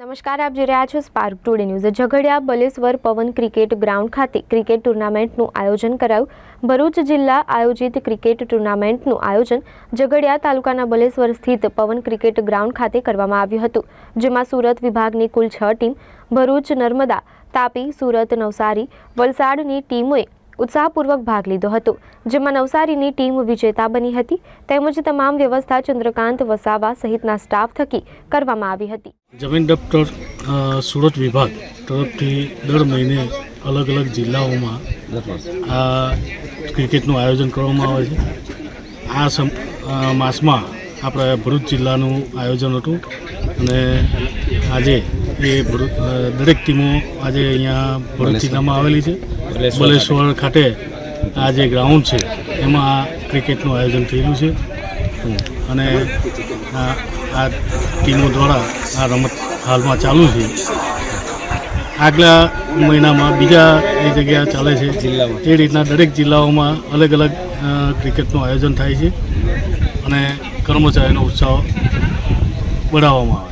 નમસ્કાર, આપ જોઈ રહ્યા છો Spark Today News Jhagadia Baleshwar Pavan cricket ground ખાતે ક્રિકેટ ટુર્નામેન્ટનું આયોજન કરાયું. ભરૂચ જિલ્લા આયોજિત ક્રિકેટ ટુર્નામેન્ટનું આયોજન ઝઘડિયા તાલુકાના બલેશ્વર સ્થિત પવન ક્રિકેટ ગ્રાઉન્ડ ખાતે કરવામાં આવ્યું હતું, જેમાં સુરત વિભાગની કુલ છ ટીમ, ભરૂચ નર્મદા, તાપી, સુરત નવસારી, વલસાડની ટીમોએ ઉત્સાહપૂર્વક ભાગ લીધો હતો, જેમાં નવસારીની ટીમ વિજેતા બની હતી. તેમજ તમામ વ્યવસ્થા ચંદ્રકાંત વસાવા સહિતના સ્ટાફ થકી કરવામાં આવી હતી. જમીન દફતર સુરત વિભાગ તરફથી દર મહિને અલગ અલગ જિલ્લાઓમાં આ ક્રિકેટનું આયોજન કરવામાં આવે છે. આ સમ માસમાં આપણે ભરૂચ જિલ્લાનું આયોજન હતું અને આજે એ ભરૂચ દરેક ટીમો આજે અહીંયા ભરૂચ જિલ્લામાં આવેલી છે. બલેશ્વર ખાતે. આ જે ગ્રાઉન્ડ છે એમાં આ ક્રિકેટનું આયોજન થયેલું છે. અને આ આ ટીમો દ્વારા આ રમત હાલમાં ચાલુ છે. આગલા મહિનામાં બીજા એ જગ્યા ચાલે છે. એ રીતના દરેક જિલ્લાઓમાં અલગ અલગ ક્રિકેટનું આયોજન થાય છે. અને કર્મચારીનો ઉત્સાહ છે.